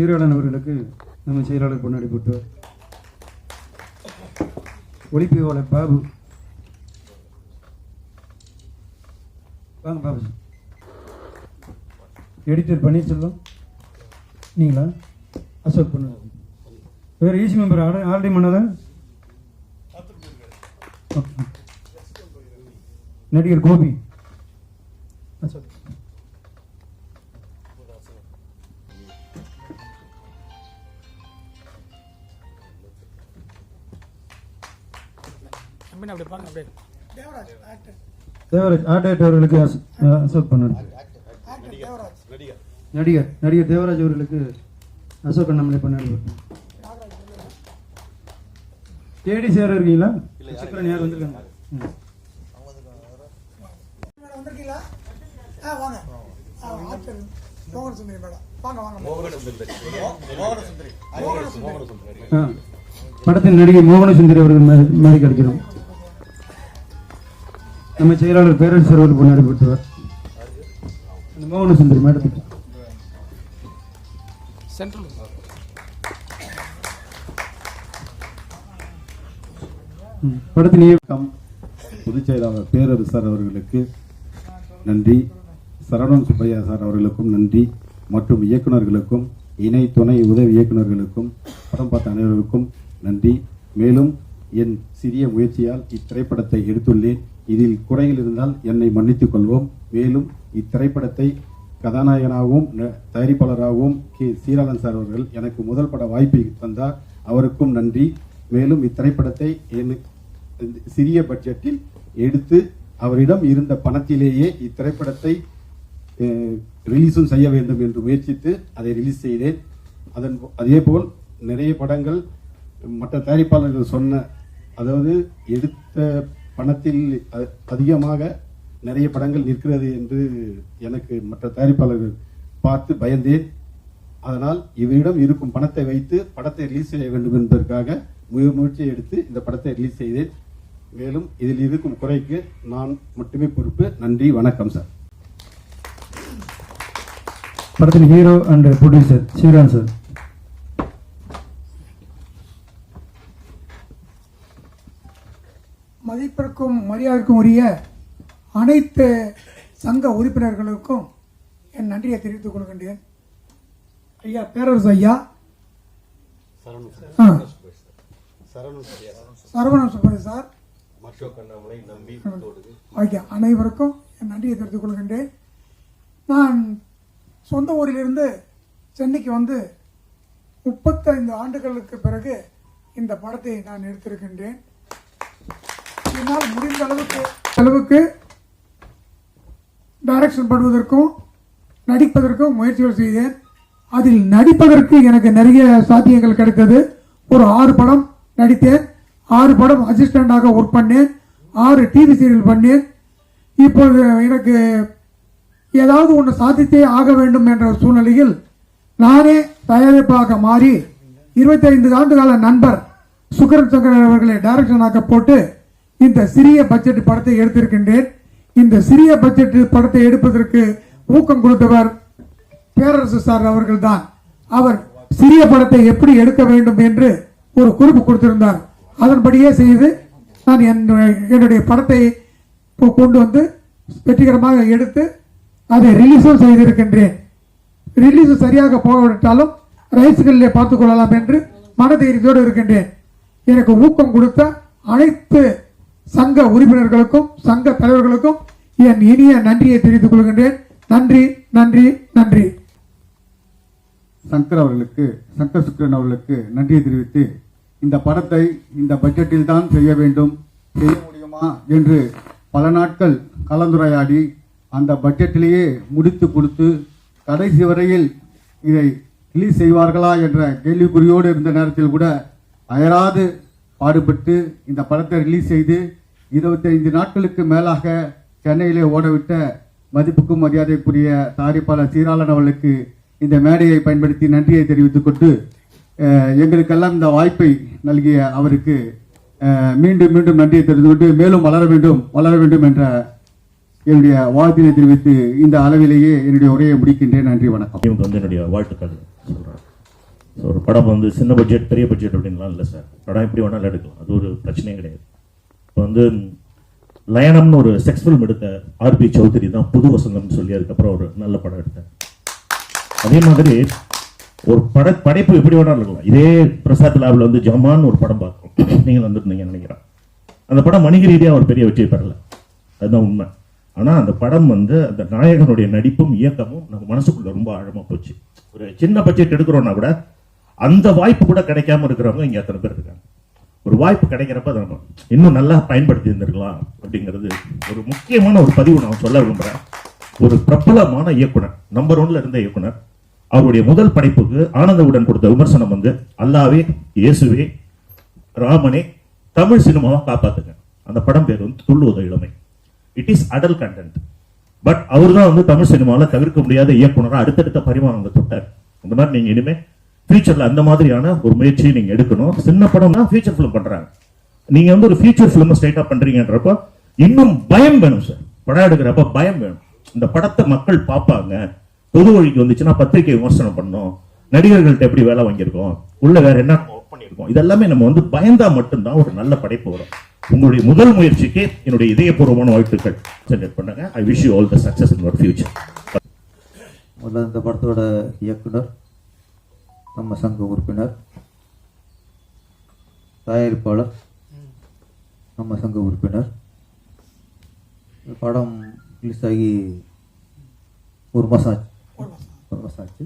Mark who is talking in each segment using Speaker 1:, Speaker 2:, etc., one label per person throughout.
Speaker 1: சீராளன் அவர்களுக்கு நம்ம செயலாளர் பொன்னாடி போட்டுவார். ஒளிப்பியவாளர் பாபு. வாங்க பாபு. எடிட்டர் பன்னீர்செல்வம். நீங்களா? அசோக் பண்ண வேறு ஈசி மெம்பர் ஆல்ரெடி ஆல்ரெடி பண்ணதா ஓகே. நடிகர் கோபி. அசோக்.
Speaker 2: பாருங்க அப்படியே
Speaker 1: தேவராஜ் ஆக்டர் அவர்களுக்கு அச- அஹ் அசோக் பண்ணார் நடிகர் நடிகர். தேவராஜ் அவர்களுக்கு அசோக் அண்ணாமலை பண்ணார் தேடி சேர இருக்கீங்களா? சிக்கரன் யார் வந்திருக்காங்க?
Speaker 2: வந்திருக்கீங்களா? ஆ வாங்க. ஆ ஆச்சர் மோகன சுந்தரி மேடம். வாங்க வாங்க
Speaker 1: ஆ. படத்தின் நடிகை மோகன சுந்தரி அவர்கள் மே- மேடைக்கு அளிக்கிறோம் நம்ம செயலாளர் பேரரசு அவர்கள் பொன்னாடி போட்டுவார் அந்த மோகன சுந்தரி மேடத்துக்கு.
Speaker 2: சென்ட்ரல்.
Speaker 1: படத்தின் இயக்க-
Speaker 3: வணக்கம் பொதுச் செயலாளர் பேரரசு சார் அவர்களுக்கு நன்றி. சரவணன் சுப்பையா சார் அவர்களுக்கும் நன்றி. மற்றும் இயக்குனர்களுக்கும் இணை துணை உதவி இயக்குனர்களுக்கும் படம் பார்த்த அனைவருக்கும் நன்றி. மேலும் என் சிறிய முயற்சியால் இத்திரைப்படத்தை எடுத்துள்ளேன். இதில் குறைகள் இருந்தால் என்னை மன்னித்துக் கொள்வோம். மேலும் இத்திரைப்படத்தை கதாநாயகனாகவும் தயாரிப்பாளராகவும் கே. சீராளன் சார் அவர்கள் எனக்கு முதல் பட வாய்ப்பை தந்தார். அவருக்கும் நன்றி. மேலும் இத்திரைப்படத்தை சிறிய பட்ஜெட்டில் எடுத்து அவரிடம் இருந்த பணத்திலேயே இத்திரைப்படத்தை ரிலீஸும் செய்ய வேண்டும் என்று முயற்சித்து அதை ரிலீஸ் செய்தேன். அதன் அதேபோல் நிறைய படங்கள் மற்ற தயாரிப்பாளர்கள் சொன்ன அதாவது எடுத்த பணத்தில் அ- அதிகமாக நிறைய படங்கள் நிற்கிறது என்று எனக்கு மற்ற தயாரிப்பாளர்கள் பார்த்து பயந்தேன். அதனால் இவரிடம் இருக்கும் பணத்தை வைத்து படத்தை ரிலீஸ் செய்ய வேண்டும் என்பதற்காக முய- முயற்சியை எடுத்து இந்த படத்தை ரிலீஸ் செய்தேன். மேலும் இதில் இருக்கும் குறைக்கு நான் மட்டுமே பொறுப்பு. நன்றி வணக்கம் சார்.
Speaker 1: படத்தின் hero and producer Sriram sir
Speaker 2: மரியாதைக்கும் உரிய அனைத்து சங்க உறுப்பினர்களுக்கும் என் நன்றியை தெரிவித்துக் கொள்கின்றேன். ஐயா பேரரசு ஐயா. ஆ. சரவணன் சுப்பையா சார் ஐயா அனைவருக்கும் என் நன்றியை தெரிவித்துக் கொள்கின்றேன். நான் சொந்த ஊரிலிருந்து சென்னைக்கு வந்து முப்பத்தைந்து ஆண்டுகளுக்கு பிறகு இந்த படத்தை நான் எடுத்திருக்கின்றேன். என்னால் முடிந்த அளவுக்கு அளவுக்கு டைரக்ஷன் பண்ணுவதற்கும் நடிப்பதற்கும் முயற்சிகள் செய்தேன். அதில் நடிப்பதற்கு எனக்கு நிறைய சாத்தியங்கள் கிடைத்தது. ஒரு ஆறு படம் நடித்தேன். ஆறு படம் அசிஸ்டண்டாக ஒர்க் பண்ணேன். ஆறு டிவி சீரியல் பண்ணேன். இப்போது எனக்கு ஏதாவது ஒன்று சாதித்தே ஆக வேண்டும் என்ற சூழ்நிலையில் நானே தயாரிப்பாக மாறி 25 ஆண்டு கால நண்பர் சுக்கரன் சங்கர் அவர்களை டைரக்ஷனாக போட்டு இந்த சிறிய பட்ஜெட் படத்தை எடுத்திருக்கின்றேன். இந்த சிறிய பட்ஜெட் படத்தை எடுப்பதற்கு ஊக்கம் கொடுத்தவர் பேரரசு சார் அவர்கள்தான். அவர் சிறிய படத்தை எப்படி எடுக்க வேண்டும் என்று ஒரு குறிப்பு கொடுத்திருந்தார். அதன்படியே செய்து நான் என்னுடைய என்னுடைய படத்தை கொண்டு வந்து வெற்றிகரமாக எடுத்து அதை ரிலீஸும் செய்திருக்கின்றேன். ரிலீஸ் சரியாக போகவிட்டாலும் ரைட்ஸ்களிலே பார்த்துக் கொள்ளலாம் என்று மனதைரியத்தோடு இருக்கின்றேன். எனக்கு ஊக்கம் கொடுத்த அனைத்து சங்க உறுப்பினர்களுக்கும் சங்க தலைவர்களுக்கும் என் இனிய நன்றியை தெரிவித்துக் கொள்கின்றேன். நன்றி நன்றி நன்றி.
Speaker 4: சங்கர் அவர்களுக்கு சங்கர் சுக்கரன் அவர்களுக்கு நன்றியை தெரிவித்து இந்த படத்தை இந்த பட்ஜெட்டில் தான் செய்ய வேண்டும் செய்ய முடியுமா என்று பல நாட்கள் கலந்துரையாடி அந்த பட்ஜெட்டிலேயே முடித்து கொடுத்து கடைசி வரையில் இதை ரிலீஸ் செய்வார்களா என்ற கேள்விக்குறியோடு இருந்த நேரத்தில் கூட அயராது பாடுபட்டு இந்த படத்தை ரிலீஸ் செய்து இருபத்தைந்து நாட்களுக்கு மேலாக சென்னையிலே ஓடவிட்ட மதிப்புக்கும் மரியாதைக்குரிய தயாரிப்பாளர் சீராளன் அவர்களுக்கு இந்த மேடையை பயன்படுத்தி நன்றியை தெரிவித்துக் கொண்டு எங்களுக்கெல்லாம் இந்த வாய்ப்பை நல்கிய அவருக்கு மீண்டும் மீண்டும் நன்றியை தெரிந்து கொண்டு மேலும் வளர வேண்டும் வளர வேண்டும் என்ற என்னுடைய வாழ்த்தினை தெரிவித்து இந்த அளவிலேயே என்னுடைய உரையை முடிக்கின்றேன். நன்றி வணக்கம்.
Speaker 5: வந்து என்னுடைய வாழ்த்துக்கள். ஸோ ஒரு படம் வந்து சின்ன பட்ஜெட் பெரிய பட்ஜெட் அப்படின்லாம் இல்லை சார் படம் எப்படி வேணாலும் எடுக்கலாம். அது ஒரு பிரச்சனையும் கிடையாது. இப்போ வந்து லயனம்னு ஒரு செக்ஸ் ஃபில்ம் எடுத்த ஆர்பி சௌத்ரி தான் புது வசந்தம்னு சொல்லி அதுக்கப்புறம் ஒரு நல்ல படம் எடுத்தார். அதே மாதிரி ஒரு பட படைப்பு எப்படி வேணாலும் இருக்கலாம். இதே பிரசாத் லாபில் வந்து ஜமான் ஒரு படம் பார்க்கணும் நீங்கள் வந்துருந்தீங்கன்னு நினைக்கிறேன். அந்த படம் வணிக ரீதியாக ஒரு பெரிய வெற்றியை பெறல. அதுதான் உண்மை. ஆனால் அந்த படம் வந்து அந்த நாயகனுடைய நடிப்பும் இயக்கமும் நம்ம மனசுக்குள்ள ரொம்ப ஆழமா போச்சு. ஒரு சின்ன பட்ஜெட் எடுக்கிறோன்னா கூட அந்த வாய்ப்பு கூட கிடைக்காம இருக்கிறவங்க இங்க அத்தனை பேர் இருக்காங்க? ஒரு வாய்ப்பு கிடைக்கிறப்ப அதை நம்ம இன்னும் நல்லா பயன்படுத்தி இருந்திருக்கலாம் அப்படிங்கிறது ஒரு முக்கியமான ஒரு பதிவு நான் சொல்ல விரும்புறேன். ஒரு பிரபலமான இயக்குனர் நம்பர் ஒன்ல இருந்த இயக்குனர் அவருடைய முதல் படைப்புக்கு ஆனந்தவுடன் கொடுத்த விமர்சனம் வந்து அல்லாவே இயேசுவே ராமனே தமிழ் சினிமாவை காப்பாத்துங்க. அந்த படம் பேர் வந்து துள்ளுவத இளமை. It is adult content but அவர் தான் வந்து தமிழ் சினிமாவில் தவிர்க்க முடியாத இயக்குனராக அடுத்தடுத்த பரிமாணங்களை தொட்டார். அந்த மாதிரி நீங்க இனிமே ஃபியூச்சரில் அந்த மாதிரியான ஒரு முயற்சியை நீங்கள் எடுக்கணும். சின்ன படம் தான் ஃபியூச்சர் ஃபிலிம் பண்ணுறாங்க நீங்கள் வந்து ஒரு ஃபியூச்சர் ஃபிலிம் ஸ்ட்ரைட்டாக பண்ணுறீங்கன்றப்போ இன்னும் பயம் வேணும் சார் படம் எடுக்கிறப்ப பயம் வேணும். இந்த படத்தை மக்கள் பார்ப்பாங்க. பொது வழிக்கு வந்துச்சுன்னா பத்திரிகை விமர்சனம் பண்ணோம் நடிகர்கள்ட்ட எப்படி வேலை வாங்கியிருக்கோம்? உள்ள வேற என்ன ஒர்க் பண்ணியிருக்கோம்? இதெல்லாமே நம்ம வந்து பயந்தா மட்டும்தான் ஒரு நல்ல படைப்பு வரும். உங்களுடைய முதல் முயற்சிக்கு என்னுடைய இதயபூர்வமான வாழ்த்துக்கள். சென்ட் பண்ணுங்க. I wish you all the success in your future
Speaker 6: முதல்ல இந்த படத்தோட இயக்குனர் நம்ம சங்க உறுப்பினர் தயாரிப்பாளர் நம்ம சங்க உறுப்பினர். படம் ரிலீஸ் ஆகி ஒரு மாதம் ஆச்சு. ஒரு மாதம் ஆச்சு.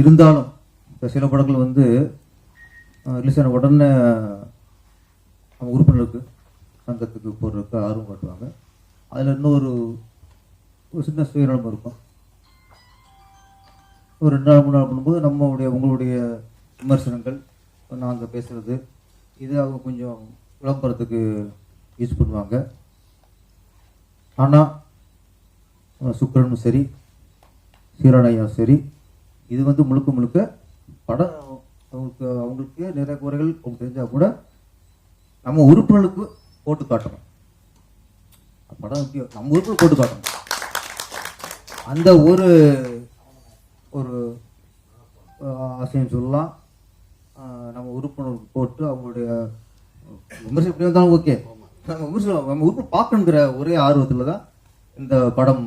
Speaker 6: இருந்தாலும் இப்போ சில படங்கள் வந்து ரிலீஸ் ஆன உடனே நம்ம உறுப்பினருக்கு சங்கத்துக்கு போடுறதுக்கு ஆர்வம் காட்டுவாங்க. அதில் இன்னொரு ஒரு சின்ன சுயநலம் இருக்கும். ஒரு ரெண்டு நாள் மூணு நாள் பண்ணும்போது நம்மளுடைய உங்களுடைய விமர்சனங்கள் நாங்கள் பேசுகிறது இது அவங்க கொஞ்சம் விளம்பரத்துக்கு யூஸ் பண்ணுவாங்க. ஆனால் சுக்கரனும் சரி சீரணையும் சரி இது வந்து முழுக்க முழுக்க படம் அவங்களுக்கு அவங்களுக்கு நிறைய குறைகள் அவங்க தெரிஞ்சால் கூட நம்ம உறுப்பினர்களுக்கு போட்டு காட்டணும். படம் நம்ம உறுப்பினர் போட்டு காட்டணும். அந்த ஒரு ஒரு அஹ், சொல்லலாம். நம்ம உறுப்பினருக்கு போட்டு அவங்களுடைய விமர்சனம் எப்படி இருந்தாலும் ஓகே. நம்ம விமர்சனம் நம்ம உறுப்பு பார்க்கணுங்கிற ஒரே ஆர்வத்தில் தான் இந்த படம்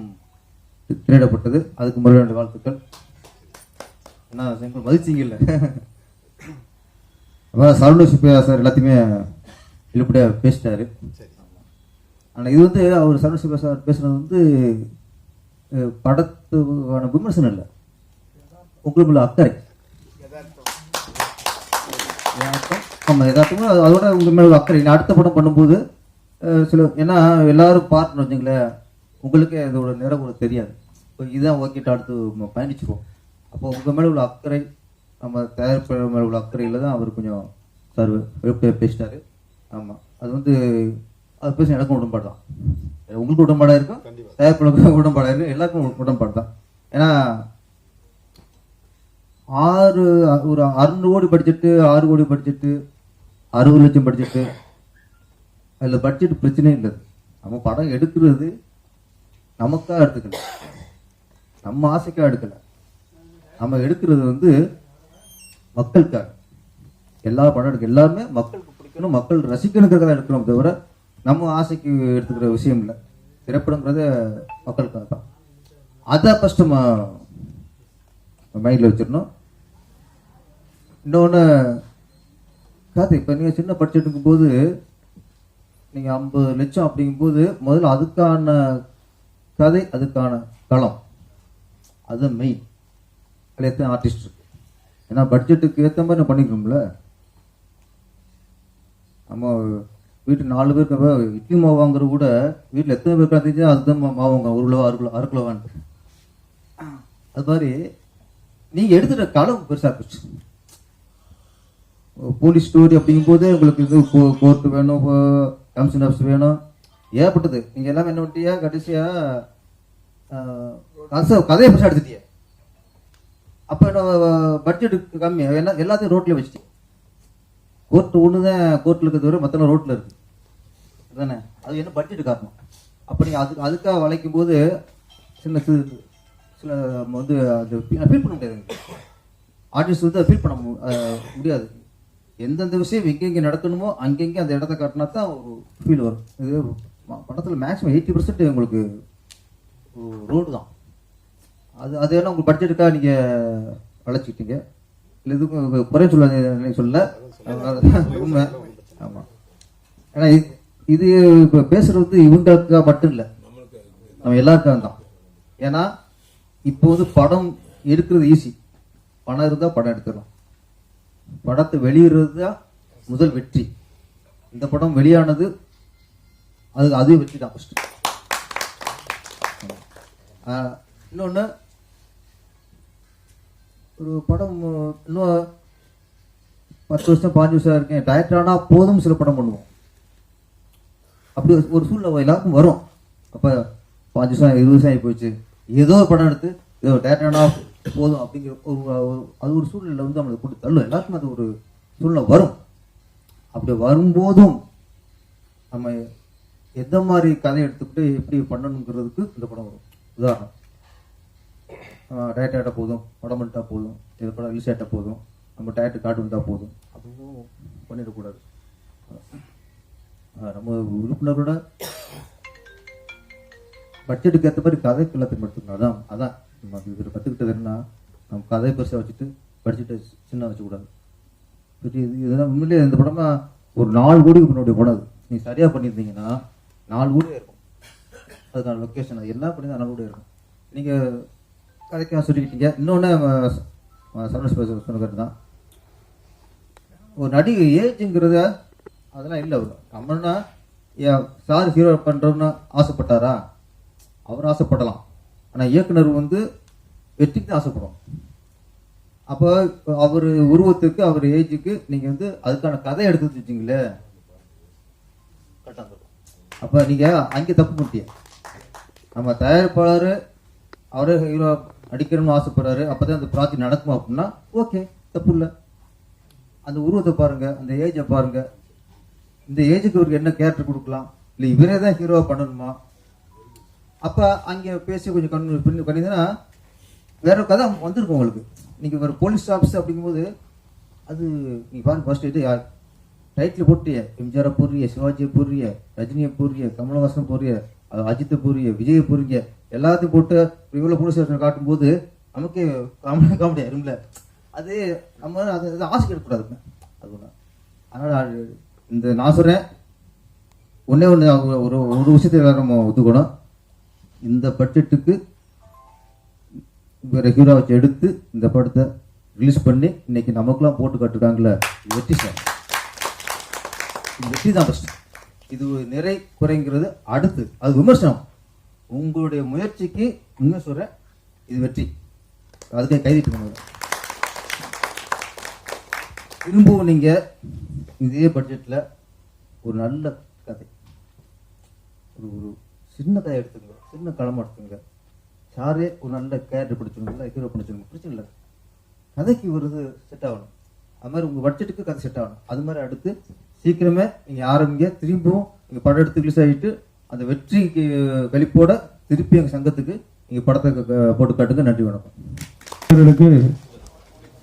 Speaker 6: திரையிடப்பட்டது. அதுக்கு முறையான வாழ்த்துக்கள். என்ன சிம்பிள் மதிச்சிங்கல்ல அதான் சரவண சுப்பையா சார் எல்லாத்தையுமே வெளிப்படையாக பேசிட்டாரு. ஆனால் இது வந்து அவர் சரவண சுப்பையா சார் பேசுனது வந்து படத்துக்கான விமர்சனம் இல்லை. உங்களுக்கு உள்ள அக்கறை யதார்த்தம். ஆமா யதார்த்தமா அது- அதோட உங்க மேல அக்கறை. நான் அடுத்த படம் பண்ணும்போது சில ஏன்னா எல்லாரும் பார்ட்னர் வச்சுங்களேன். உங்களுக்கே இதோட நிறம் ஒரு தெரியாது. இப்போ இதுதான் ஓகேட்டு அடுத்து பயணிச்சிருவோம். அப்போ உங்க மேல உள்ள அக்கறை நம்ம தயாரிப்பாளர் மேல உள்ள அக்கறையில தான் அவர் கொஞ்சம் சார் பேசிட்டாரு. ஆமா. அது வந்து அது பேச எனக்கும் உடன்பாடு தான். உங்களுக்கு உடன்பாடா இருக்கும் தயாரிப்பாளருக்கும் உடன்பாடா இருக்கும் எல்லாருக்கும் உடன்பாடு தான். ஏன்னா ஆறு ஒரு அறுநூறு கோடி பட்ஜெட்டு ஆறு கோடி பட்ஜெட்டு அறுபது லட்சம் பட்ஜெட்டு. அதில் பட்ஜெட் பிரச்சனையும் இல்லை. நம்ம படம் எடுக்கிறது நமக்காக எடுத்துக்கல. நம்ம ஆசைக்காக எடுக்கலை. நம்ம எடுக்கிறது வந்து மக்களுக்காக. எல்லா படம் எடுக்க எல்லாருமே மக்களுக்கு பிடிக்கணும். மக்கள் ரசிக்கணுங்கிறத எடுக்கிறோம் தவிர நம்ம ஆசைக்கு எடுத்துக்கிற விஷயம் இல்லை. திரைப்படங்கிறத மக்களுக்காக தான் அதை ஃபஸ்ட்டு மைண்டில் வச்சிடணும். இன்னொன்று கார்த்திக் இப்போ நீங்கள் சின்ன பட்ஜெட்டுக்கும் போது நீங்கள் ஐம்பது லட்சம் அப்படிங்கும்போது முதல்ல அதுக்கான கதை அதுக்கான களம். அது மெயின் அதில் எத்தனை ஆர்டிஸ்ட் இருக்கு? ஏன்னா பட்ஜெட்டுக்கு ஏற்ற மாதிரி நம்ம பண்ணிக்கணும்ல நம்ம வீட்டு நாலு பேர் இருக்கப்ப இட்லி மாவு வாங்குறது கூட வீட்டில் எத்தனை பேர் தெரிஞ்சா அதுதான் மாவு வாங்க ஒரு கிலோ அரை கிலோ அரை கிலோவான்ட்டு அது மாதிரி நீங்க எடுத்துட்ட களவு பெருசா போச்சு. போலீஸ் ஸ்டோரி அப்படிங்கும்போது உங்களுக்கு இது கோர்ட்டு வேணும் கமிஷன் ஆஃபீஸ் வேணும். ஏற்பட்டது நீங்கள் எல்லாமே என்ன பண்ணிட்டியா? கடைசியா கதை கதையை பசங்க எடுத்துட்டிய. அப்போ என்ன பட்ஜெட் கம்மி. என்ன எல்லாத்தையும் ரோட்டில் வச்சுட்டேன் கோர்ட்டு ஒன்று தான் கோர்ட்டில் இருக்கிறத விட மற்றெல்லாம் ரோட்டில் இருக்குது தானே அது என்ன பட்ஜெட் காரணம்? அப்போ நீங்கள் அதுக்கு அதுக்காக வளைக்கும் போது சில சில சில நம்ம வந்து அது ஃபீல் பண்ண முடியாது. ஆர்டிஸ்ட் வந்து ஃபீல் பண்ண முடியாது. எந்தெந்த விஷயம் எங்கெங்கே நடக்கணுமோ அங்கங்கே அந்த இடத்த காட்டினா தான் ஒரு ஃபீல் வரும். இது படத்தில் மேக்ஸிமம் எயிட்டி பர்சன்ட் உங்களுக்கு ரோடு தான். அது அது வேணா உங்கள் பட்ஜெட்டுக்காக நீங்கள் அழைச்சிக்கிட்டீங்க. இல்லை இதுக்கும் குறை சொல்ல சொல்ல உண்மை ஆமாம் ஏன்னா இது- இப்போ பேசுறது இவங்களுக்காக மட்டும் இல்லை. நம்ம எல்லாருக்காக தான். ஏன்னா இப்போ வந்து படம் எடுக்கிறது ஈஸி பணம் இருந்தால் படம் எடுத்துடலாம். படத்தை வெளியிடுறது தான் முதல் வெற்றி. இந்த படம் வெளியானது அது அதுவும் வெற்றி தான் ஃபஸ்ட்டு இன்னொன்று ஒரு படம் இன்னும் பத்து வருஷம் பாஞ்சு வருஷம் இருக்கேன். டயட் ஆனால் போதும் சில படம் பண்ணுவோம். அப்படி ஒரு- ஒரு சூழ்நிலை எல்லாருக்கும் வரும். அப்போ பாஞ்சு வருஷம் இருபது வருஷம் ஆகி போச்சு. ஏதோ ஒரு படம் எடுத்து ஏதோ டயட் ஆனால் போதும் அப்படிங்கிற ஒரு அது ஒரு சூழ்நிலை வந்து நம்மளுக்கு கொண்டு தள்ளும் எல்லாருக்கும் அது ஒரு சூழ்நிலை வரும். அப்படி வரும்போதும் நம்ம எந்த மாதிரி கதை எடுத்துக்கிட்டு எப்படி பண்ணணுங்கிறதுக்கு இந்த படம் வரும். உதாரணம். டயட் ஆகிட்டா போதும் படம் போதும் இது படம் ரிலீஸ் ஆகிட்டா போதும் நம்ம டயட்டு காட்டு வந்தால் போதும் அதுவும் பண்ணிடக்கூடாது. நம்ம உறுப்பினரோட பட்ஜெட்டுக்கு ஏற்ற மாதிரி கதை எல்லாத்தையும் எடுத்துக்கணும். அதான் அதான். நம்ம இதில் கற்றுக்கிட்டது என்ன நம்ம கதை பெருசாக வச்சுட்டு படிச்சுட்டு சின்ன வச்சுக்கூடாது. சரி இது இதெல்லாம் உண்மையிலேயே இந்த படமா ஒரு நாலு கோடிக்கு முன்னாடி படம் அது நீங்கள் சரியாக பண்ணியிருந்தீங்கன்னா நாலு கோடி இருக்கும். அதுக்கான லொக்கேஷன் அது எல்லாம் பண்ணி நாலு கோடி இருக்கும். நீங்கள் கதைக்காக சொல்லிக்கிட்டீங்க. இன்னொன்று சரவணஸ் பேச சொன்னது தான். ஒரு நடிகை ஏஜுங்கிறத அதெல்லாம் இல்லை அவர். நம்மனா ஏன் சார் ஹீரோ பண்ணுறோன்னு ஆசைப்பட்டாரா? அவர் ஆசைப்படலாம். ஆனால் இயக்குனர் வந்து வெற்றிக்கு தான் ஆசைப்படுவோம் அப்போ அவர் உருவத்துக்கு அவர் ஏஜுக்கு நீங்கள் வந்து அதுக்கான கதை எடுத்து வச்சுச்சிங்களே அப்போ நீங்கள் அங்கே தப்பு பண்ணிட்டீங்க நம்ம தயாரிப்பாளர் அவரே ஹீரோ நடிக்கணும்னு ஆசைப்படுறாரு. அப்போ தான் அந்த ப்ராஜெக்ட் நடக்குமா அப்படின்னா ஓகே தப்பு இல்லை. அந்த உருவத்தை பாருங்க அந்த ஏஜை பாருங்க. இந்த ஏஜுக்கு இவருக்கு என்ன கேரக்டர் கொடுக்கலாம்? இல்லை இவரே தான் ஹீரோவா பண்ணணுமா? அப்போ அங்கே பேசி கொஞ்சம் கண் பண்ணி பண்ணிங்கன்னா வேற ஒரு கதை வந்திருக்கும் உங்களுக்கு. நீங்கள் ஒரு போலீஸ் ஆஃபீஸ் அப்படிங்கும்போது அது நீ பாருங்க ஃபர்ஸ்ட் இது யார் டைட்டில் போட்டிய. எம்ஜிஆரை போடுறிய சிவாஜியை போடுறிய ரஜினியை போடுறிய கமலஹாசன் போடுறிய அஜித்தை போடுறிய விஜயை போடுறீங்க எல்லாத்தையும் போட்டு இவ்வளோ போலீஸ் ஸ்டேஷன் காட்டும்போது நமக்கு காமெடி காமெடியாக இரும்ல. அது நம்ம அது ஆசை எடுக்கக்கூடாதுங்க. அது ஒன்று அதனால் இந்த நான் சொல்கிறேன் ஒன்றே ஒன்று ஒரு ஒரு விஷயத்தை நம்ம ஒத்துக்கணும். இந்த பட்ஜெட்டுக்கு ரெகுலராக வச்சு எடுத்து இந்த படத்தை ரிலீஸ் பண்ணி இன்னைக்கு நமக்குலாம் போட்டு காட்டுருக்காங்களே இது வெற்றி சார். இது வெற்றி தான் ஃபஸ்ட் இது நிறை குறைங்கிறது அடுத்து. அது விமர்சனம். உங்களுடைய முயற்சிக்கு உண்மை சொல்கிறேன் இது வெற்றி. அதுக்கே கைதிட்டு பண்ணுங்க திரும்பவும் நீங்கள் இதே பட்ஜெட்டில் ஒரு நல்ல கதை. ஒரு ஒரு சின்ன கதை எடுத்துங்க சின்ன களம் எடுத்துங்க. சாரே ஒரு நல்ல கேரக்டர் பிடிச்சிருங்க நல்லா ஹீரோ பிடிச்சிருங்க பிரச்சனை இல்லை. கதைக்கு ஒரு இது செட் ஆகணும். அது மாதிரி உங்கள் பட்ஜெட்டுக்கு கதை செட் ஆகணும். அது மாதிரி அடுத்து சீக்கிரமே நீங்கள் ஆரம்பிங்க திரும்பவும் நீங்கள் படம் எடுத்து ரிலீஸ் ஆகிட்டு அந்த வெற்றிக்கு கழிப்போட திருப்பி எங்கள் சங்கத்துக்கு நீங்கள் படத்தை க- போட்டு காட்டுங்க. நன்றி வணக்கம்.
Speaker 1: அவர்களுக்கு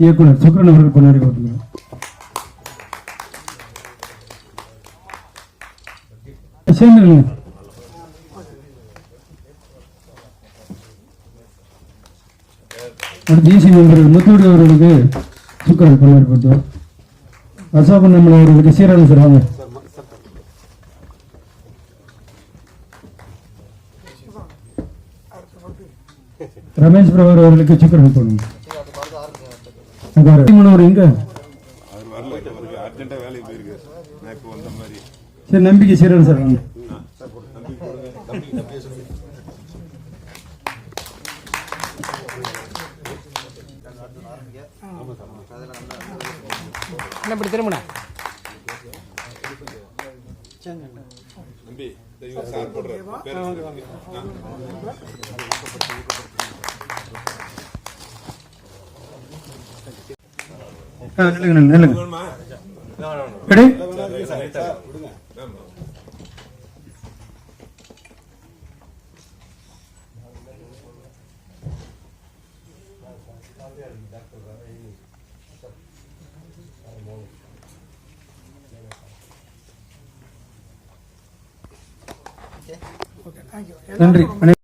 Speaker 1: இயக்குனர் சுக்ரன் அவர்கள் கொண்டாடி போட்டுக்கிறோம் விஷயங்கள் அடுத்து ஈசி மெம்பர் முத்துடி அவர்களுக்கு சுக்கரன் கொண்டாடி போட்டோம் அசோகன் நம்மள அவர்களுக்கு சீரான சார் வாங்க ரமேஷ் பிரபர் அவர்களுக்கு சுக்கரன் போடணும் அவர் எங்க
Speaker 7: அவர் வரல அவருக்கு அர்ஜென்ட்டா வேலைக்கு போயிருக்கு நான் இப்போ வந்த மாதிரி
Speaker 1: சரி நம்பிக்கை சீரன் சார்
Speaker 7: பேர் சொல்லுங்க.
Speaker 1: ஆ, நில்லுங்க நில்லுங்க,